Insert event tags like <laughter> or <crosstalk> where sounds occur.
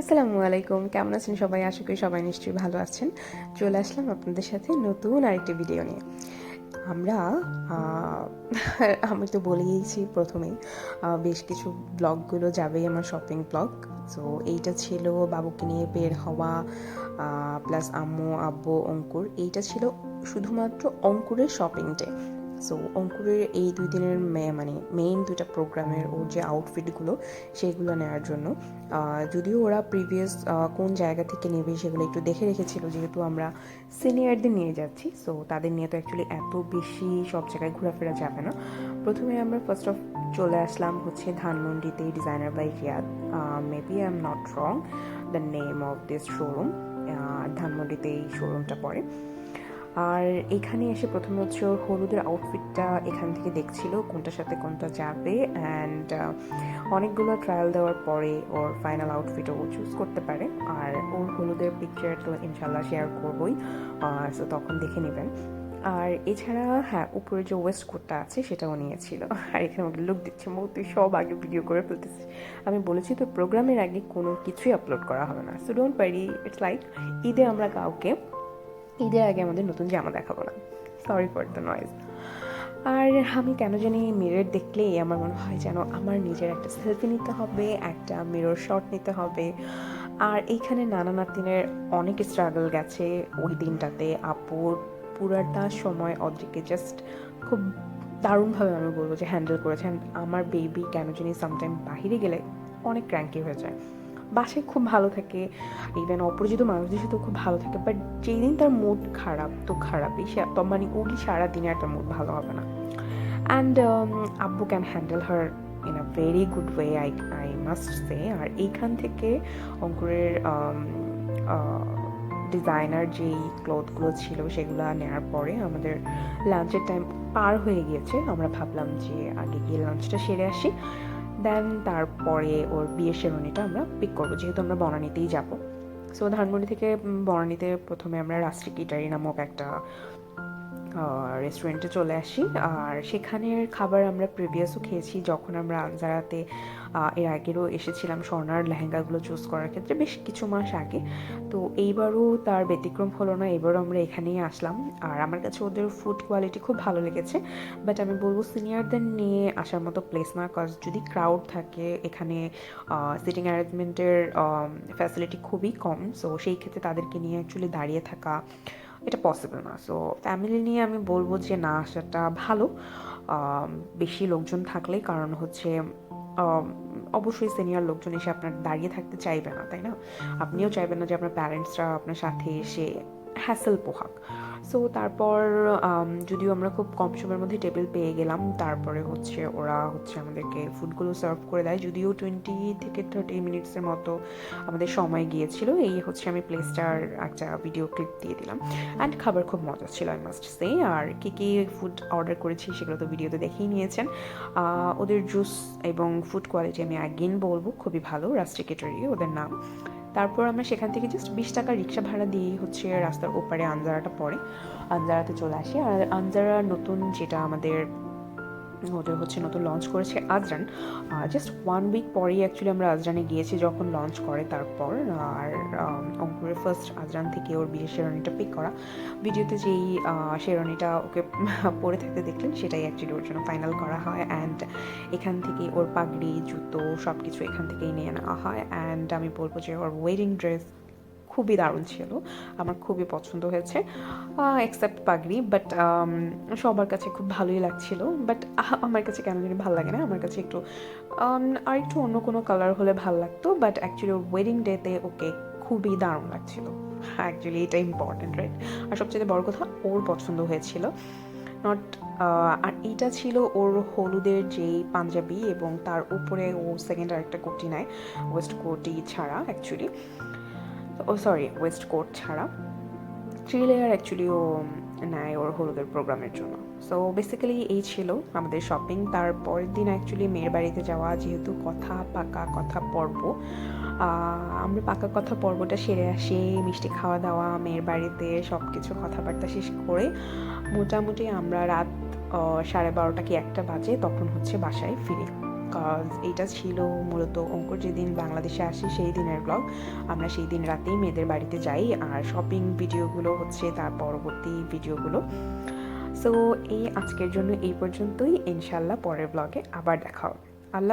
আসসালামু আলাইকুম। কেমন আছেন সবাই? আশা করি সবাই নিশ্চয়ই ভালো আছেন। চলে আসলাম আপনাদের সাথে নতুন আরেকটি ভিডিও নিয়ে। আমরা আমি তো বলেইছি প্রথমেই বেশ কিছু ব্লগগুলো যাবেই আমার শপিং ব্লগ সো এইটা ছিল বাবুকে নিয়ে বের হওয়া প্লাস আম্মু, আব্বু, অঙ্কুর। এইটা ছিল শুধুমাত্র অঙ্কুরের শপিং ডে সো অঙ্কুরের এই দুই দিনের মানে মেইন দুইটা প্রোগ্রামের ওর যে আউটফিটগুলো সেগুলো নেওয়ার জন্য। যদিও ওরা প্রিভিয়াস কোন জায়গা থেকে নেবে সেগুলো একটু দেখে রেখেছিল, যেহেতু আমরা সিনিয়রদের নিয়ে যাচ্ছি। সো তাদের নিয়ে তো অ্যাকচুয়ালি এত বেশি সব জায়গায় ঘোরাফেরা যাবে না। প্রথমে আমরা ফার্স্ট অফ চলে আসলাম হচ্ছে ধানমন্ডিতে designer by Riyad maybe I am not wrong the name of this showroom ধানমন্ডিতে এই শোরুমটা পড়ে। আর এখানে এসে প্রথমে হচ্ছে ওর হলুদের আউটফিটটা এখান থেকে দেখছিল, কোনটার সাথে কোনটা যাবে অ্যান্ড অনেকগুলো ট্রায়াল দেওয়ার পরে ওর ফাইনাল আউটফিট ও চুজ করতে পারে, আর ওর হলুদের পিকচার তো ইনশাল্লাহ শেয়ার করবই সো তখন দেখে নেবেন। আর এছাড়া হ্যাঁ উপরে যে ওয়েস্ট কোটটা আছে সেটাও নিয়েছিল, আর এখানে আমাকে লুক দিচ্ছে, মৌ, তুই সব আগে ভিডিও করে ফেলতেছিস। আমি বলেছি তো প্রোগ্রামের আগে কোনো কিছুই আপলোড করা হবে না। সো ডোন্ট পারি ইটস লাইক ঈদে আমরা কাউকে ঈদের আগে আমাদের নতুন জামা দেখাবো না। সরি ফর দ্য নয়েজ আর আমি কেন জানি মিরর দেখলেই আমার মনে হয় যেন আমার নিজের একটা সেলফি নিতে হবে, একটা মিরর শট নিতে হবে। আর এইখানে নানা নাতিনের অনেক স্ট্রাগল গেছে ওই দিনটাতে। আপুর পুরাটা সময় অদ্রিকে জাস্ট খুব দারুণভাবে আমি বলব যে হ্যান্ডেল করেছেন আমার বেবি কেন জানি সামটাইম বাহিরে গেলে অনেক ক্র্যাঙ্কি হয়ে যায়। বাসায় খুব ভালো থাকে। ইভেন অপরিচিত মানুষদের সাথেও খুব ভালো থাকে। বাট যেই দিন তার মুড খারাপ, তো খারাপই সে মানে ওগি সারাদিনে একটা মুড ভালো হবে না। অ্যান্ড আব্বু can handle her in a very good way I I must say আর এইখান থেকে অঙ্কুরের ডিজাইনার যেই ক্লথগুলো ছিল সেগুলো নেওয়ার পরে আমাদের লাঞ্চের টাইম পার হয়ে গিয়েছে। আমরা ভাবলাম যে আগে গিয়ে লাঞ্চটা সেরে আসি। দেন তারপরে ওর বিয়ের শেরনিটা আমরা পিক করব, যেহেতু আমরা বনানীতেই যাব। সো ধানমন্ডি থেকে বনানিতে প্রথমে আমরা রাষ্ট্রিক কিটারি নামক একটা রেস্টুরেন্টে চলে আসি। আর সেখানের খাবার আমরা প্রিভিয়াসও খেয়েছি। যখন আমরা আনজারাতে এর আগেরও এসেছিলাম স্বর্ণার লেহেঙ্গাগুলো চুজ করার ক্ষেত্রে বেশ কিছু মাস আগে। তো এইবারও তার ব্যতিক্রম হলো না, এবারও আমরা এখানেই আসলাম। আর আমার কাছে ওদের ফুড কোয়ালিটি খুব ভালো লেগেছে। বাট আমি বলব সিনিয়রদের নিয়ে আসার মতো প্লেস না কজ যদি ক্রাউড থাকে, এখানে সিটিং অ্যারেঞ্জমেন্টের ফ্যাসিলিটি খুবই কম। সো সেই ক্ষেত্রে তাদেরকে নিয়ে অ্যাকচুয়ালি দাঁড়িয়ে থাকা এটা পসিবল না। সো ফ্যামিলি নিয়ে আমি বলব যে না, আসাটা ভালো। বেশি লোকজন থাকলে, কারণ হচ্ছে অবশ্যই সিনিয়র লোকজন এসে আপনার দাঁড়িয়ে থাকতে চাইবে না, তাই না? আপনিও চাইবেন না যে আপনার প্যারেন্টসরা আপনার সাথে এসে হ্যাসেল পোহাক। সো তারপর যদিও আমরা খুব কম সময়ের মধ্যে টেবিল পেয়ে গেলাম, তারপরে হচ্ছে ওরা হচ্ছে আমাদেরকে ফুডগুলো সার্ভ করে দেয়। যদিও টোয়েন্টি থেকে থার্টি মিনিটসের মতো আমাদের সময় গিয়েছিল, এই হচ্ছে আমি প্লেসটার একটা ভিডিও ক্লিপ দিয়ে দিলাম। অ্যান্ড খাবার খুব মজা ছিল আই মাস্ট সে আর কী কী ফুড অর্ডার করেছি সেগুলো তো ভিডিওতে দেখেই নিয়েছেন। ওদের জুস এবং ফুড কোয়ালিটি আমি অ্যাগেন বলব, খুবই ভালো। রাস্টিকেটারি ওদের নাম তারপর আমরা সেখান থেকে জাস্ট বিশ টাকা রিক্সা ভাড়া দিয়েই হচ্ছে রাস্তার ওপারে আনজারাটা পড়ে। আনজারাতে চলে আসি। আর আনজারা নতুন যেটা আমাদের ওদের হচ্ছে নতুন লঞ্চ করেছে আজরান। জাস্ট ওয়ান উইক পরেই অ্যাকচুয়ালি আমরা আজরানে গিয়েছি যখন লঞ্চ করে তারপর। আর অঙ্কুরের ফার্স্ট আজরান থেকে ওর বিয়ের শেরনিটা পিক করা। ভিডিওতে যেই শেরনিটা ওকে <laughs> পরে থাকতে দেখলেন, সেটাই অ্যাকচুয়ালি ওর জন্য ফাইনাল করা হয়। অ্যান্ড এখান থেকে ওর পাগড়ি, জুতো সব কিছু এখান থেকেই নিয়ে নেওয়া হয়। অ্যান্ড আমি বলব যে ওর ওয়েডিং ড্রেস খুবই দারুণ ছিল। আমার খুবই পছন্দ হয়েছে। এক্সেপ্ট পাগড়ি বাট সবার কাছে খুব ভালোই লাগছিল। বাট আমার কাছে কেন জানি ভালো লাগে না। আমার কাছে একটু um, আর একটু অন্য কোনো কালার হলে ভালো লাগতো। বাট অ্যাকচুয়ালি ওর ওয়েডিং ডেতে ওকে খুবই দারুণ লাগছিল। অ্যাকচুয়ালি এটা ইম্পর্টেন্ট রাইট আর সবচেয়ে বড় কথা ওর পছন্দ হয়েছিল। নট আর এইটা ছিল ওর হলুদের যেই পাঞ্জাবি এবং তার উপরে ও সেকেন্ড আরেকটা কোটি নেয় ওয়েস্ট কোটি ছাড়া অ্যাকচুয়ালি ও সরি ওয়েস্ট কোট ছাড়া। থ্রি লেয়ার অ্যাকচুয়ালি ও নেয় ওর হলুদের প্রোগ্রামের জন্য। সো বেসিক্যালি এই ছিল আমাদের শপিং তারপরের দিন অ্যাকচুয়ালি মেয়ের বাড়িতে যাওয়া, যেহেতু কথা পাকা কথা পর্ব আমরা পাকা কথা পর্বটা সেরে আসি, মিষ্টি খাওয়া দাওয়া, মেয়ের বাড়িতে সব কিছু কথাবার্তা শেষ করে মোটামুটি আমরা রাত সাড়ে বারোটা কি একটা বাজে, তখন হচ্ছে বাসায় ফিরি। কজ এইটা ছিল মূলত অঙ্কুর যেদিন বাংলাদেশে আসি সেই দিনের ব্লগ আমরা সেই দিন রাতেই মেয়েদের বাড়িতে যাই আর শপিং ভিডিওগুলো হচ্ছে তার পরবর্তী ভিডিওগুলো সো এই আজকের জন্য এই পর্যন্তই। ইনশাল্লাহ পরের ব্লগে আবার দেখা হবে। আল্লাহ